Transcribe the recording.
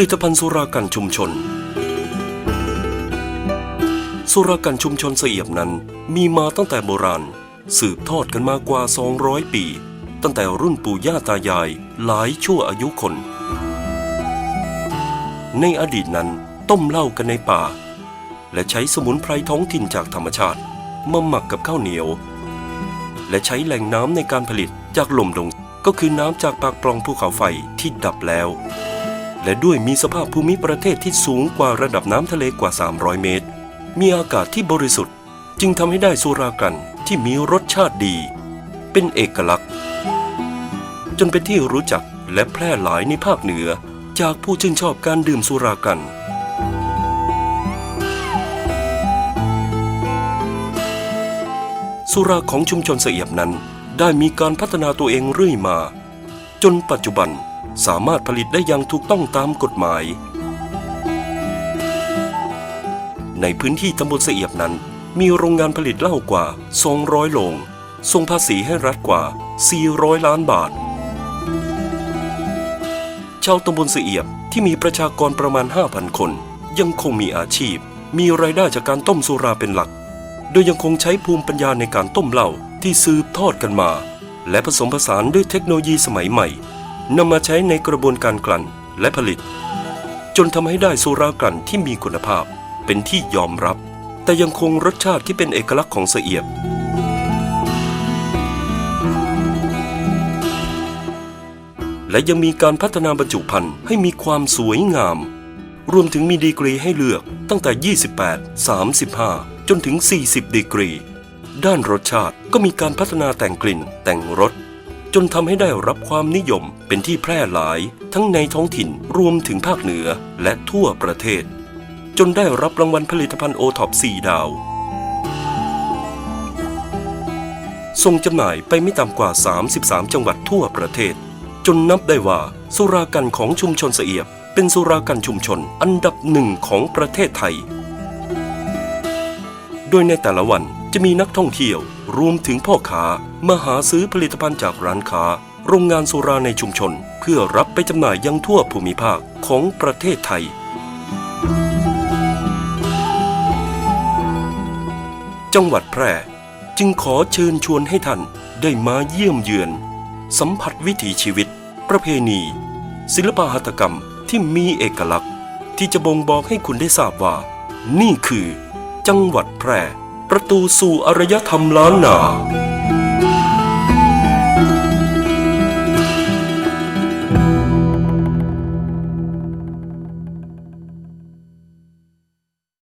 ลิตภัณฑ์สุรากันชุมชน สุรากันชุมชนเสียบนั้นมีมาตั้งแต่โบราณ สืบทอดกันมากว่า 200 ปี ตั้งแต่รุ่นปู่ย่าตายายหลายชั่วอายุคน ในอดีตนั้นต้มเหล้ากันในป่า และใช้สมุนไพรท้องถิ่นจากธรรมชาติมาหมักกับข้าวเหนียว และใช้แหล่งน้ำในการผลิตจากลมดงก็คือน้ำจากปากปล่องภูเขาไฟที่ดับแล้ว และด้วยมีสภาพภูมิประเทศที่สูงกว่าระดับน้ำทะเลกว่า 300 เมตร มีอากาศที่บริสุทธิ์ จึงทำให้ได้สุรากันที่มีรสชาติดี เป็นเอกลักษณ์ จนเป็นที่รู้จักและแพร่หลายในภาคเหนือ จากผู้ชื่นชอบการดื่มสุรากัน สุราของชุมชนเสียบนั้นได้มีการพัฒนาตัวเองเรื่อยมา จนปัจจุบัน สามารถผลิตได้อย่างถูกต้องตามกฎหมาย ในพื้นที่ตำบลเสียบนั้น มีโรงงานผลิตเหล้ากว่า 200 โรงส่งภาษีให้รัฐกว่า 400 ล้านบาท ชาวตำบลเสียบที่มีประชากรประมาณ 5,000 คน ยังคงมีอาชีพ มีรายได้จากการต้มสุราเป็นหลัก โดยยังคงใช้ภูมิปัญญาในการต้มเหล้าที่สืบทอดกันมา และผสมผสานด้วยเทคโนโลยีสมัยใหม่ นำมาใช้ในกระบวนการกลั่นและผลิต จนทำให้ได้สุรากลั่นที่มีคุณภาพเป็นที่ยอมรับ แต่ยังคงรสชาติที่เป็นเอกลักษณ์ของเสียบ และยังมีการพัฒนาบรรจุภัณฑ์ให้มีความสวยงาม รวมถึงมีดีกรีให้เลือกตั้งแต่ 28 35 จนถึง 40 ดีกรี ด้านรสชาติก็มีการพัฒนาแต่งกลิ่นแต่งรส จนทำให้ได้รับความนิยมเป็นที่แพร่หลายทั้งในท้องถิ่นรวมถึงภาคเหนือและทั่วประเทศ จนได้รับรางวัลผลิตภัณฑ์โอท็อป4ดาวส่งจำหน่ายไปไม่ต่ำกว่า 33 จังหวัดทั่วประเทศ จนนับได้ว่าสุรากันของชุมชนเสียบ เป็นสุรากันชุมชนอันดับหนึ่งของประเทศไทย โดยในแต่ละวัน จะมีนักท่องเที่ยวรวมถึงพ่อค้ามาหาซื้อผลิตภัณฑ์จากร้านค้า โรงงานสุราในชุมชน เพื่อรับไปจำหน่ายยังทั่วภูมิภาคของประเทศไทย จังหวัดแพร่จึงขอเชิญชวนให้ท่านได้มาเยี่ยมเยือน สัมผัสวิถีชีวิต ประเพณี ศิลปหัตถกรรมที่มีเอกลักษณ์ ที่จะบ่งบอกให้คุณได้ทราบว่า นี่คือ จังหวัดแพร่ ประตูสู่อารยธรรมล้านนา